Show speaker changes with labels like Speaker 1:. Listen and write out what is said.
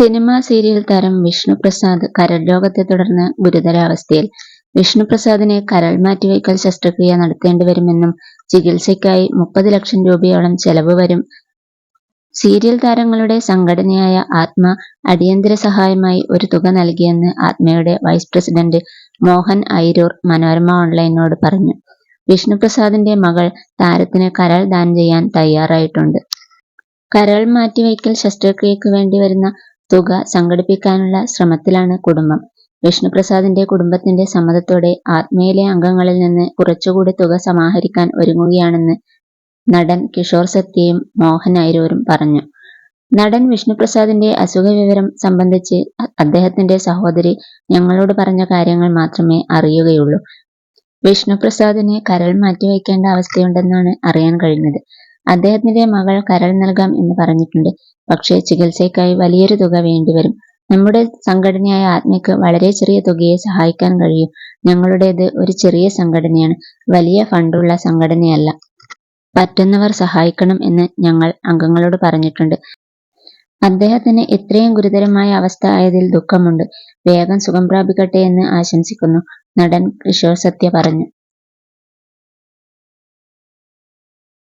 Speaker 1: Cinema serial താരം വിഷ്ണു പ്രസാദ് കരൾ രോഗത്തെ തുടർന്ന് ഗുരുതരാവസ്ഥയിൽ. വിഷ്ണുപ്രസാദിന് കരൾ മാറ്റിവയ്ക്കൽ ശസ്ത്രക്രിയ നടത്തേണ്ടി വരുമെന്നും ചികിത്സയ്ക്കായി മുപ്പത് ലക്ഷം രൂപയോളം ചെലവ് വരും. സീരിയൽ താരങ്ങളുടെ സംഘടനയായ ആത്മ അടിയന്തര സഹായമായി ഒരു തുക നൽകിയെന്ന് ആത്മയുടെ വൈസ് പ്രസിഡന്റ് മോഹൻ ഐരൂർ മനോരമ ഓൺലൈനോട് പറഞ്ഞു. വിഷ്ണുപ്രസാദിന്റെ മകൾ താരത്തിന് കരൾ ദാനം ചെയ്യാൻ തയ്യാറായിട്ടുണ്ട്. കരൾ മാറ്റിവയ്ക്കൽ ശസ്ത്രക്രിയക്ക് വേണ്ടി വരുന്ന തുക സംഘടിപ്പിക്കാനുള്ള ശ്രമത്തിലാണ് കുടുംബം. വിഷ്ണുപ്രസാദിന്റെ കുടുംബത്തിന്റെ സമ്മതത്തോടെ ആത്മയിലെ അംഗങ്ങളിൽ നിന്ന് കുറച്ചുകൂടി തുക സമാഹരിക്കാൻ ഒരുങ്ങുകയാണെന്ന് നടൻ കിഷോർ സത്യയും മോഹൻ ഐരൂരും പറഞ്ഞു. നടൻ വിഷ്ണുപ്രസാദിന്റെ അസുഖവിവരം സംബന്ധിച്ച് അദ്ദേഹത്തിന്റെ സഹോദരി ഞങ്ങളോട് പറഞ്ഞ കാര്യങ്ങൾ മാത്രമേ അറിയുകയുള്ളൂ. വിഷ്ണുപ്രസാദിനെ കരൾ മാറ്റിവയ്ക്കേണ്ട അവസ്ഥയുണ്ടെന്നാണ് അറിയാൻ കഴിഞ്ഞത്. അദ്ദേഹത്തിന്റെ മകൾ കരൾ നൽകാം എന്ന് പറഞ്ഞിട്ടുണ്ട്. പക്ഷേ ചികിത്സയ്ക്കായി വലിയൊരു തുക വേണ്ടിവരും നമ്മുടെ സംഘടനയായ ആത്മയ്ക്ക് വളരെ ചെറിയ തുകയെ സഹായിക്കാൻ കഴിയും. ഞങ്ങളുടേത് ഒരു ചെറിയ സംഘടനയാണ്. വലിയ ഫണ്ടുള്ള സംഘടനയല്ല. പറ്റുന്നവർ സഹായിക്കണം എന്ന് ഞങ്ങൾ അംഗങ്ങളോട് പറഞ്ഞിട്ടുണ്ട്. അദ്ദേഹത്തിന് ഇത്രയും ഗുരുതരമായ അവസ്ഥ ആയതിൽ ദുഃഖമുണ്ട്. വേഗം സുഖം പ്രാപിക്കട്ടെ എന്ന് ആശംസിക്കുന്നു. നടൻ കിഷോർ സത്യ പറഞ്ഞു.